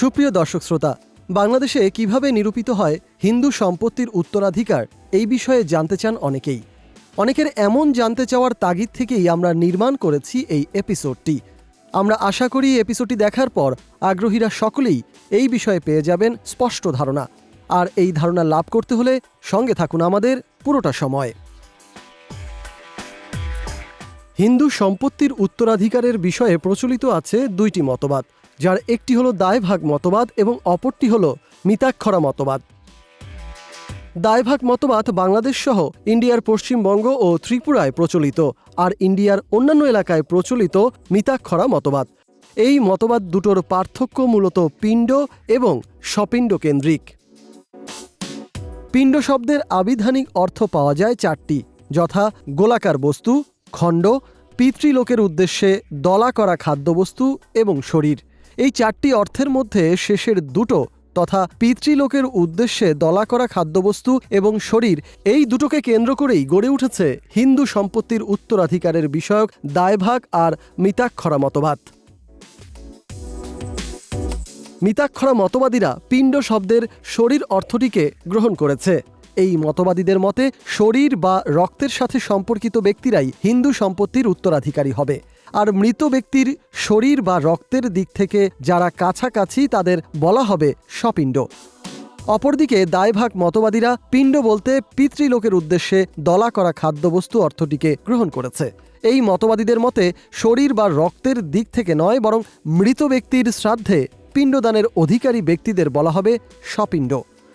সুপ্রিয় দর্শক শ্রোতা, বাংলাদেশে কীভাবে নিরূপিত হয় হিন্দু সম্পত্তির উত্তরাধিকার এই বিষয়ে জানতে চান অনেকেই। অনেকের এমন জানতে চাওয়ার তাগিদ থেকেই আমরা নির্মাণ করেছি এই এপিসোডটি। আমরা আশা করি এপিসোডটি দেখার পর আগ্রহীরা সকলেই এই বিষয়ে পেয়ে যাবেন স্পষ্ট ধারণা। আর এই ধারণা লাভ করতে হলে সঙ্গে থাকুন আমাদের পুরোটা সময়। হিন্দু সম্পত্তির উত্তরাধিকারের বিষয়ে প্রচলিত আছে দুইটি মতবাদ। যার একটি হলো দায়ভাগ মতবাদ এবং অপরটি হল মিতাক্ষরা মতবাদ। দায়ভাগ মতবাদ বাংলাদেশ সহ ইন্ডিয়ার পশ্চিমবঙ্গ ও ত্রিপুরায় প্রচলিত, আর ইন্ডিয়ার অন্যান্য এলাকায় প্রচলিত মিতাক্ষরা মতবাদ। এই মতবাদ দুটোর পার্থক্য মূলত পিণ্ড এবং স্বপিণ্ড কেন্দ্রিক। পিণ্ড শব্দের আবিধানিক অর্থ পাওয়া যায় চারটি, যথা গোলাকার বস্তু, খণ্ড, পিতৃলোকের উদ্দেশ্যে দলা করা খাদ্যবস্তু এবং শরীর। এই চারটি অর্থের মধ্যে শেষের দুটো তথা পিতৃলোকের উদ্দেশ্যে দলা করা খাদ্যবস্তু এবং শরীর, এই দুটোকে কেন্দ্র করেই গড়ে উঠেছে হিন্দু সম্পত্তির উত্তরাধিকারের বিষয়ক দায়ভাগ আর মিতাক্ষরা মতবাদ। মিতাক্ষরা মতবাদীরা পিণ্ড শব্দের শরীর অর্থটিকে গ্রহণ করেছে। এই মতবাদীদের মতে, শরীর বা রক্তের সাথে সম্পর্কিত ব্যক্তিরাই হিন্দু সম্পত্তির উত্তরাধিকারী হবে। আর মৃত ব্যক্তির শরীর বা রক্তের দিক থেকে যারা কাছাকাছি, তাদের বলা হবে স্বপিণ্ড। অপরদিকে দায়ভাগ মতবাদীরা পিণ্ড বলতে পিতৃলোকের উদ্দেশ্যে দলা করা খাদ্যবস্তু অর্থটিকে গ্রহণ করেছে। এই মতবাদীদের মতে শরীর বা রক্তের দিক থেকে নয়, বরং মৃত ব্যক্তির শ্রাদ্ধে পিণ্ডদানের অধিকারী ব্যক্তিদের বলা হবে স্বপিণ্ড।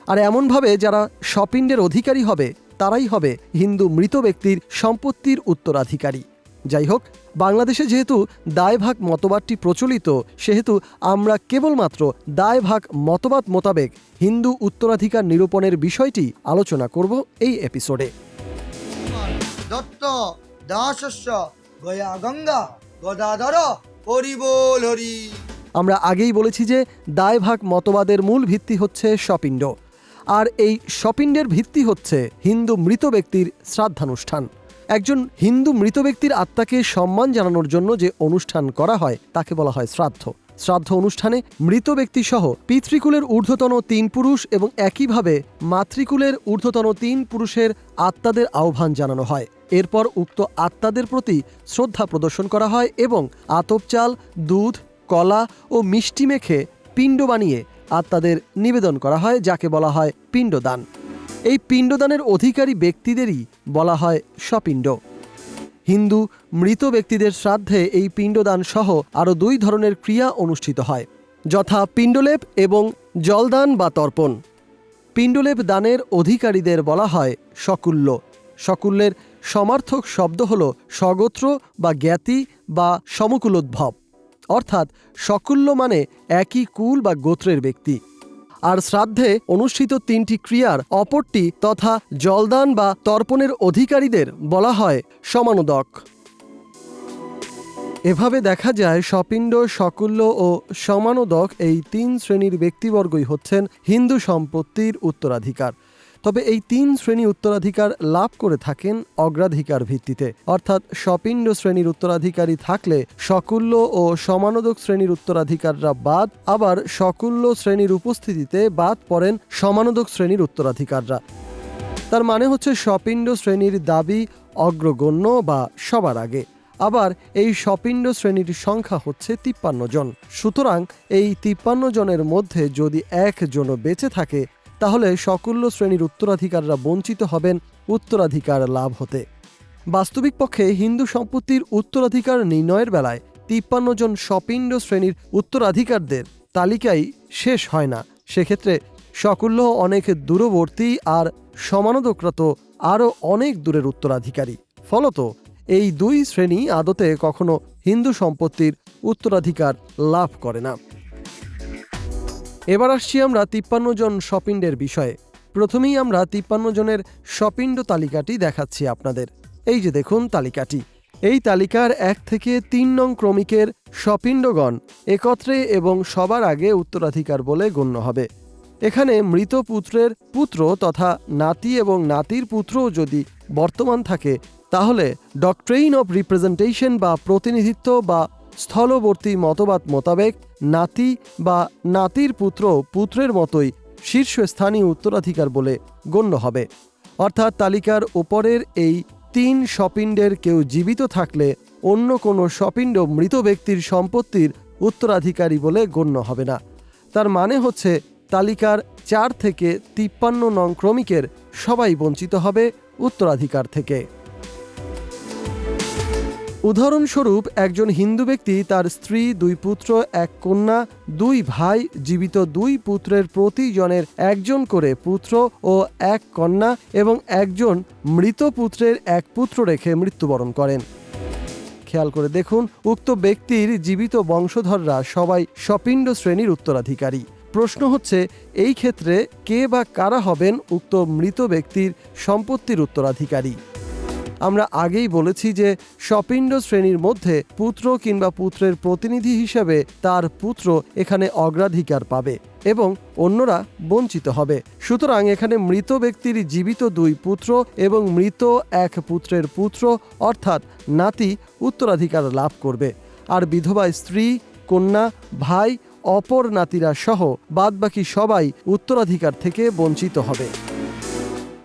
আর এমনভাবে যারা স্বপিণ্ডের অধিকারী হবে, তারাই হবে হিন্দু মৃত ব্যক্তির সম্পত্তির উত্তরাধিকারী। যাই হোক বাংলাদেশে যেহেতু দায়ভাগ মতবাদটি প্রচলিত সেহেতু আমরা কেবলমাত্র দায়ভাগ মতবাদ মোতাবেক হিন্দু উত্তরাধিকার নিরূপণের বিষয়টি আলোচনা করব এই এপিসোডে। দত্ত দাসস্য গয়া গঙ্গা গদাধর হরিবোল হরি। আমরা আগেই বলেছি যে দায়ভাগ মতবাদের মূল ভিত্তি হচ্ছে স্বপিণ্ড আর এই স্বপিণ্ডের ভিত্তি হচ্ছে হিন্দু মৃত ব্যক্তির শ্রাদ্ধানুষ্ঠান। একজন হিন্দু মৃত ব্যক্তির আত্মাকে সম্মান জানানোর জন্য যে অনুষ্ঠান করা হয়, তাকে বলা হয় শ্রাদ্ধ। শ্রাদ্ধ অনুষ্ঠানে মৃত ব্যক্তি সহ পিতৃকুলের ঊর্ধ্বতন তিন পুরুষ এবং একইভাবে মাতৃকুলের ঊর্ধ্বতন তিন পুরুষের আত্মাদের আহ্বান জানানো হয়। এরপর উক্ত আত্মাদের প্রতি শ্রদ্ধা প্রদর্শন করা হয় এবং আতপ চাল, দুধ, কলা ও মিষ্টি মেখে পিণ্ড বানিয়ে আত্মাদের নিবেদন করা হয়, যাকে বলা হয় পিণ্ডদান। এই পিণ্ডদানের অধিকারী ব্যক্তিদেরই বলা হয় স্বপিণ্ড। হিন্দু মৃত ব্যক্তিদের শ্রাদ্ধে এই পিণ্ডদান সহ আরও দুই ধরনের ক্রিয়া অনুষ্ঠিত হয়, যথা পিণ্ডলেপ এবং জলদান বা তর্পণ। পিণ্ডলেপ দানের অধিকারীদের বলা হয় সকুল্য। শকুল্যের সমার্থক শব্দ হল স্বগোত্র বা জ্ঞাতি বা সমকুলোদ্ভব। অর্থাৎ সকুল্য মানে একই কুল বা গোত্রের ব্যক্তি। আর শ্রাদ্ধে অনুষ্ঠিত তিনটি ক্রিয়ার অপরটি তথা জলদান বা তর্পণের অধিকারীদের বলা হয় সমানোদক। এভাবে দেখা যায় সপিণ্ড, সকুল্য ও সমানোদক এই তিন শ্রেণির ব্যক্তিবর্গই হচ্ছেন হিন্দু সম্পত্তির উত্তরাধিকার। তবে এই তিন শ্রেণি উত্তরাধিকার লাভ করে থাকেন অগ্রাধিকার ভিত্তিতে। অর্থাৎ স্বপিণ্ড শ্রেণির উত্তরাধিকারী থাকলে শকুল্য ও সমানোদক শ্রেণির উত্তরাধিকাররা বাদ, আবার সকুল্য শ্রেণির উপস্থিতিতে বাদ পড়েন সমানোদক শ্রেণির উত্তরাধিকাররা। তার মানে হচ্ছে স্বপিণ্ড শ্রেণির দাবি অগ্রগণ্য বা সবার আগে। আবার এই স্বপিণ্ড শ্রেণির সংখ্যা হচ্ছে তিপ্পান্ন জন। সুতরাং এই তিপ্পান্ন জনের মধ্যে যদি একজনও বেঁচে থাকে তাহলে সকল্য শ্রেণির উত্তরাধিকাররা বঞ্চিত হবেন উত্তরাধিকার লাভ হতে। বাস্তবিক পক্ষে হিন্দু সম্পত্তির উত্তরাধিকার নির্ণয়ের বেলায় তিপ্পান্ন জন স্বপিণ্ড শ্রেণির উত্তরাধিকারদের তালিকাই শেষ হয় না। সেক্ষেত্রে সকল্য অনেক দূরবর্তী আর সমানোদকরা তো আরও অনেক দূরের উত্তরাধিকারী। ফলত এই দুই শ্রেণি আদতে কখনো হিন্দু সম্পত্তির উত্তরাধিকার লাভ করে না। এবার আসছি আমরা তিপ্পান্ন জন স্বপিণ্ডের বিষয়ে। প্রথমেই আমরা তিপ্পান্ন জনের স্বপিণ্ড তালিকাটি দেখাচ্ছি আপনাদের। এই যে দেখুন তালিকাটি। এই তালিকার এক থেকে তিন নং ক্রমিকের স্বপিণ্ডগণ একত্রে এবং সবার আগে উত্তরাধিকার বলে গণ্য হবে। এখানে মৃত পুত্রের পুত্র তথা নাতি এবং নাতির পুত্রও যদি বর্তমান থাকে, তাহলে ডক্ট্রেইন অফ রিপ্রেজেন্টেশন বা প্রতিনিধিত্ব বা স্থলবর্তী মতবাদ মোতাবেক নাতি বা নাতির পুত্র পুত্রের মতোই শীর্ষস্থানীয় উত্তরাধিকার বলে গণ্য হবে। অর্থাৎ তালিকার ওপরের এই তিন শপিণ্ডের কেউ জীবিত থাকলে অন্য কোনো শপিণ্ড মৃত ব্যক্তির সম্পত্তির উত্তরাধিকারী বলে গণ্য হবে না। তার মানে হচ্ছে তালিকার চার থেকে তিপ্পান্ন নং ক্রমিকের সবাই বঞ্চিত হবে উত্তরাধিকার থেকে। উদাহরণস্বরূপ, একজন হিন্দু ব্যক্তি তার স্ত্রী, দুই পুত্র, এক কন্যা, দুই ভাই, জীবিত দুই পুত্রের প্রতিজনের একজন করে পুত্র ও এক কন্যা এবং একজন মৃত পুত্রের এক পুত্র রেখে মৃত্যুবরণ করেন। খেয়াল করে দেখুন, উক্ত ব্যক্তির জীবিত বংশধররা সবাই সপিণ্ড শ্রেণির উত্তরাধিকারী। প্রশ্ন হচ্ছে, এই ক্ষেত্রে কে বা কারা হবেন উক্ত মৃত ব্যক্তির সম্পত্তির উত্তরাধিকারী? আমরা আগেই বলেছি যে সপিণ্ড শ্রেণির মধ্যে পুত্র কিংবা পুত্রের প্রতিনিধি হিসেবে তার পুত্র এখানে অগ্রাধিকার পাবে এবং অন্যরা বঞ্চিত হবে। সুতরাং এখানে মৃত ব্যক্তির জীবিত দুই পুত্র এবং মৃত এক পুত্রের পুত্র অর্থাৎ নাতি উত্তরাধিকার লাভ করবে। আর বিধবা স্ত্রী, কন্যা, ভাই, অপর নাতিরা সহ বাদবাকি সবাই উত্তরাধিকার থেকে বঞ্চিত হবে।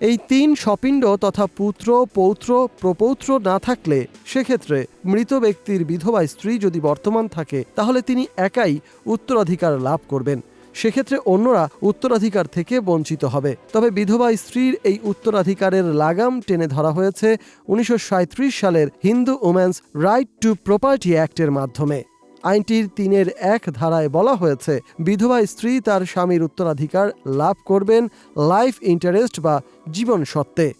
এই তিন সপিণ্ড তথা পুত্র, পৌত্র, প্রপৌত্র না থাকলে সেক্ষেত্রে মৃত ব্যক্তির বিধবা স্ত্রী যদি বর্তমান থাকে, তাহলে তিনি একাই উত্তরাধিকার লাভ করবেন। সেক্ষেত্রে অন্যরা উত্তরাধিকার থেকে বঞ্চিত হবে। তবে বিধবা স্ত্রীর এই উত্তরাধিকারের লাগাম টেনে ধরা হয়েছে উনিশশো সাঁইত্রিশ সালের Hindu women's right to property অ্যাক্টের মাধ্যমে। আইনটির তিনের এক ধারায় বলা হয়েছে, বিধবা স্ত্রী তার স্বামীর উত্তরাধিকার লাভ করবেন লাইফ ইন্টারেস্ট বা জীবন সত্ত্বে।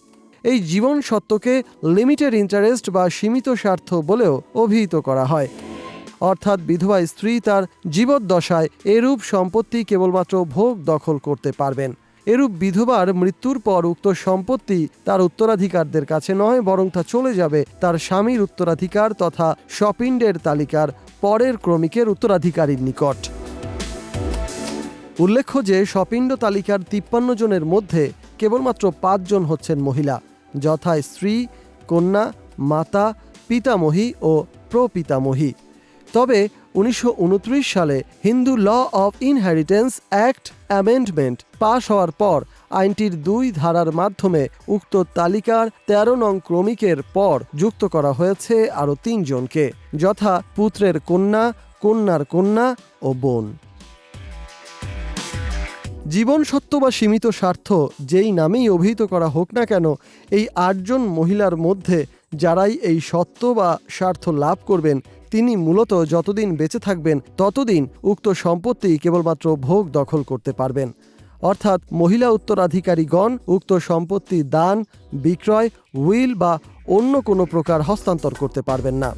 এই জীবন সত্ত্বকে লিমিটেড ইন্টারেস্ট বা সীমিত স্বার্থ বলেও অভিহিত করা হয়। অর্থাৎ বিধবা স্ত্রী তার জীবদ্দশায় এরূপ সম্পত্তি কেবলমাত্র ভোগ দখল করতে পারবেন। এরূপ বিধবার মৃত্যুর পর উক্ত সম্পত্তি তার উত্তরাধিকারদের কাছে নয়, বরং তা চলে যাবে তার স্বামীর উত্তরাধিকার তথা সপিণ্ডের তালিকার পরের ক্রমিকের উত্তরাধিকারীর নিকট। উল্লেখ্য যে সপিণ্ড তালিকার তিপ্পান্ন জনের মধ্যে কেবলমাত্র পাঁচজন হচ্ছেন মহিলা যথা স্ত্রী, কন্যা, মাতা, পিতামহী ও প্রপিতামহী। তবে উনিশশো উনত্রিশ সালে Hindu law of inheritance act amendment pass হওয়ার পর আইনটির দুই ধারার মাধ্যমে উক্ত তালিকার তেরো নং ক্রমিকের পর যুক্ত করা হয়েছে আরও তিনজনকে, যথা পুত্রের কন্যা, কন্যার কন্যা ও বোন। জীবন সত্য বা সীমিত স্বার্থ যেই নামেই অভিহিত করা হোক না কেন, এই আটজন মহিলার মধ্যে যারাই এই সত্য বা স্বার্থ লাভ করবেন তিনি মূলত যতদিন বেঁচে থাকবেন, ততদিন উক্ত সম্পত্তি কেবলমাত্র ভোগ দখল করতে পারবেন। অর্থাৎ মহিলা উত্তরাধিকারীগণ উক্ত সম্পত্তি দান, বিক্রয়, উইল বা অন্য কোনো প্রকার হস্তান্তর করতে পারবেন না।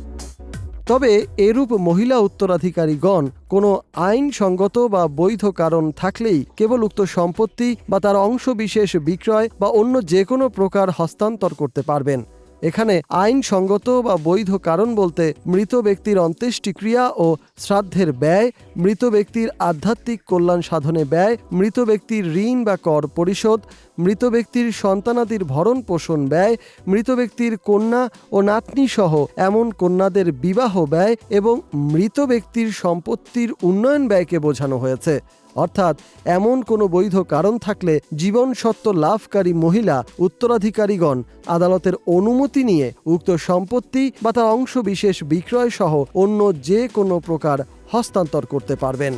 তবে এরূপ মহিলা উত্তরাধিকারীগণ কোনো আইনসঙ্গত বা বৈধ কারণ থাকলেই কেবল উক্ত সম্পত্তি বা তার অংশবিশেষ বিক্রয় বা অন্য যে কোনো প্রকার হস্তান্তর করতে পারবেন। এখানে আইনসঙ্গত বা বৈধ কারণ বলতে মৃত ব্যক্তির অন্ত্যেষ্টিক্রিয়া ও শ্রাদ্ধের ব্যয়, মৃত ব্যক্তির আধ্যাত্মিক কল্যাণ সাধনে ব্যয়, মৃত ব্যক্তির ঋণ বা কর পরিশোধ, মৃত ব্যক্তির সন্তানাদির ভরণ পোষণ ব্যয়, মৃত ব্যক্তির কন্যা ও নাতনি সহ এমন কন্যাদের বিবাহ ব্যয় এবং মৃত ব্যক্তির সম্পত্তির উন্নয়ন ব্যয়কে বোঝানো হয়েছে। অর্থাৎ এমন কোনো বৈধ কারণ থাকলে জীবন সত্ত্ব লাভকারী মহিলা উত্তরাধিকারীগণ আদালতের অনুমতি নিয়ে উক্ত সম্পত্তি বা তার অংশ বিশেষ বিক্রয় সহ অন্য যে কোনো প্রকার হস্তান্তর করতে পারবেন।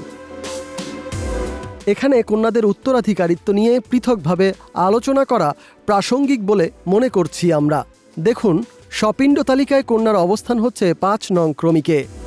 এখানে কন্যাদের উত্তরাধিকারিত্ব নিয়ে পৃথকভাবে আলোচনা করা প্রাসঙ্গিক বলে মনে করছি আমরা। দেখুন সপিণ্ড তালিকায় কন্যার অবস্থান হচ্ছে পাঁচ নং ক্রমিকে।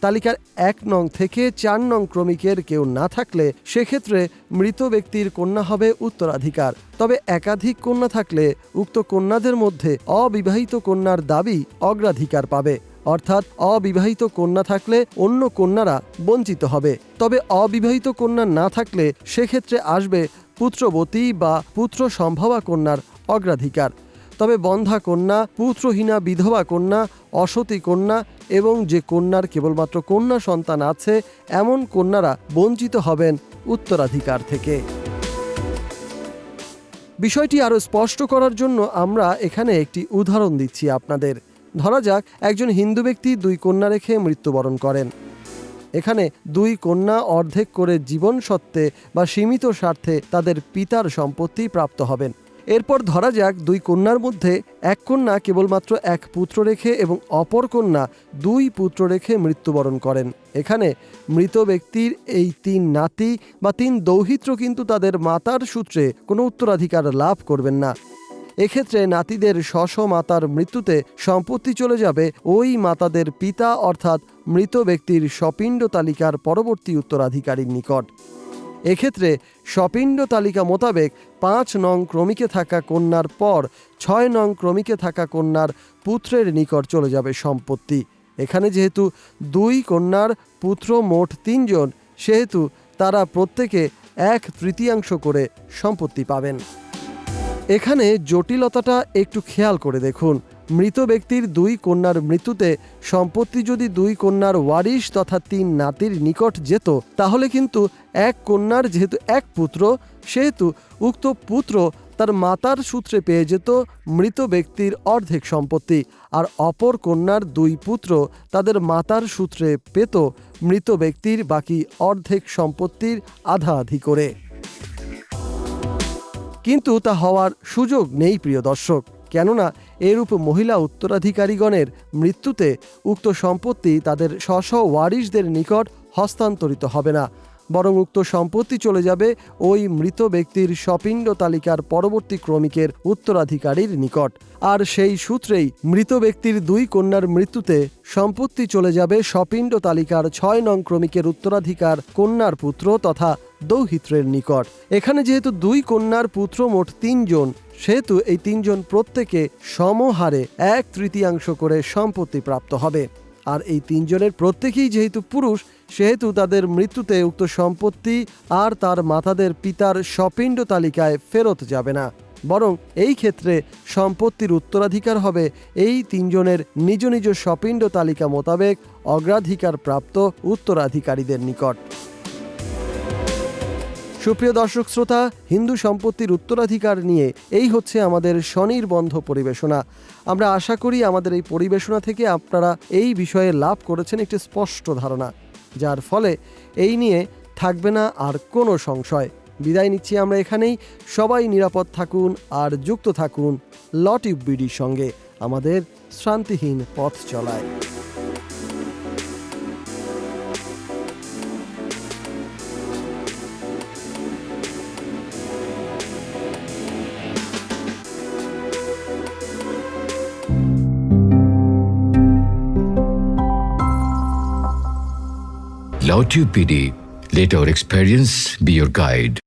তালিকার এক নং থেকে চার নং ক্রমিকের কেউ না থাকলে সেক্ষেত্রে মৃত ব্যক্তির কন্যা হবে উত্তরাধিকার। তবে একাধিক কন্যা থাকলে উক্ত কন্যাদের মধ্যে অবিবাহিত কন্যার দাবি অগ্রাধিকার পাবে। অর্থাৎ অবিবাহিত কন্যা থাকলে অন্য কন্যারা বঞ্চিত হবে। তবে অবিবাহিত কন্যা না থাকলে সেক্ষেত্রে আসবে পুত্রবতী বা পুত্র সম্ভবা কন্যার অগ্রাধিকার। তবে বন্ধা কন্যা, পুত্রহীনা বিধবা কন্যা, অসতী কন্যা এবং যে কন্যার কেবলমাত্র কন্যা সন্তান আছে, এমন কন্যারা বঞ্চিত হবেন উত্তরাধিকার থেকে। বিষয়টি আরও স্পষ্ট করার জন্য আমরা এখানে একটি উদাহরণ দিচ্ছি আপনাদের। ধরা যাক, একজন হিন্দু ব্যক্তি দুই কন্যা রেখে মৃত্যুবরণ করেন। এখানে দুই কন্যা অর্ধেক করে জীবন সত্ত্বে বা সীমিত স্বার্থে তাদের পিতার সম্পত্তি প্রাপ্ত হবেন। এরপর ধরা যাক দুই কন্যার মধ্যে এক কন্যা কেবলমাত্র এক পুত্র রেখে এবং অপর কন্যা দুই পুত্র রেখে মৃত্যুবরণ করেন। এখানে মৃত ব্যক্তির এই তিন নাতি বা তিন দৌহিত্র কিন্তু তাদের মাতার সূত্রে কোনো উত্তরাধিকার লাভ করবেন না। এক্ষেত্রে নাতিদের স্ব মাতার মৃত্যুতে সম্পত্তি চলে যাবে ওই মাতাদের পিতা অর্থাৎ মৃত ব্যক্তির স্বপিণ্ড তালিকার পরবর্তী উত্তরাধিকারীর নিকট। এক্ষেত্রে স্বপিণ্ড তালিকা মোতাবেক পাঁচ নং ক্রমিকে থাকা কন্যার পর ছয় নং ক্রমিকে থাকা কন্যার পুত্রের নিকট চলে যাবে সম্পত্তি। এখানে যেহেতু দুই কন্যার পুত্র মোট তিনজন, সেহেতু তারা প্রত্যেকে এক তৃতীয়াংশ করে সম্পত্তি পাবেন। এখানে জটিলতাটা একটু খেয়াল করে দেখুন। মৃত ব্যক্তির দুই কন্যার মৃত্যুতে সম্পত্তি যদি দুই কন্যার ওয়ারিশ তথা তিন নাতির নিকট যেত, তাহলে কিন্তু এক কন্যার যেহেতু এক পুত্র, সেহেতু উক্ত পুত্র তার মাতার সূত্রে পেয়ে যেত মৃত ব্যক্তির অর্ধেক সম্পত্তি, আর অপর কন্যার দুই পুত্র তাদের মাতার সূত্রে পেত মৃত ব্যক্তির বাকি অর্ধেক সম্পত্তির আধা আধি করে। কিন্তু তা হওয়ার সুযোগ নেই, প্রিয় দর্শক। কেননা এরূপ মহিলা উত্তরাধিকারীগণের মৃত্যুতে উক্ত সম্পত্তি তাদের স্ব ওয়ারিশদের নিকট হস্তান্তরিত হবে না। বরং উক্ত সম্পত্তি চলে যাবে ওই মৃত ব্যক্তির স্বপিণ্ড তালিকার পরবর্তী ক্রমিকের উত্তরাধিকারীর নিকট। আর সেই সূত্রেই মৃত ব্যক্তির দুই কন্যার মৃত্যুতে সম্পত্তি চলে যাবে স্বপিণ্ড তালিকার ছয় নং ক্রমিকের উত্তরাধিকার কন্যার পুত্র তথা দৌহিত্রের নিকট। এখানে যেহেতু দুই কন্যার পুত্র মোট তিনজন, সেহেতু এই তিনজন প্রত্যেকে সমহারে এক তৃতীয়াংশ করে সম্পত্তি প্রাপ্ত হবে। আর এই তিনজনের প্রত্যেকেই যেহেতু পুরুষ, সেহেতু তাদের মৃত্যুতে উক্ত সম্পত্তি আর তার মাতাদের পিতার স্বপিণ্ড তালিকায় ফেরত যাবে না। বরং এই ক্ষেত্রে সম্পত্তির উত্তরাধিকার হবে এই তিনজনের নিজ নিজ স্বপিণ্ড তালিকা মোতাবেক অগ্রাধিকার প্রাপ্ত উত্তরাধিকারীদের নিকট। সুপ্রিয় দর্শক শ্রোতা, হিন্দু সম্পত্তির উত্তরাধিকার নিয়ে এই হচ্ছে আমাদের স্বনির্বন্ধ পরিবেশনা। আমরা আশা করি আমাদের এই পরিবেশনা থেকে আপনারা এই বিষয়ে লাভ করেছেন একটি স্পষ্ট ধারণা, যার ফলে এই নিয়ে থাকবে না আর কোনো সংশয়। বিদায় নিচ্ছি আমরা এখানেই। সবাই নিরাপদ থাকুন আর যুক্ত থাকুন লটিউব বিডির সঙ্গে। আমাদের শান্তিহীন পথ চলায়। Law PD. Let our experience be your guide.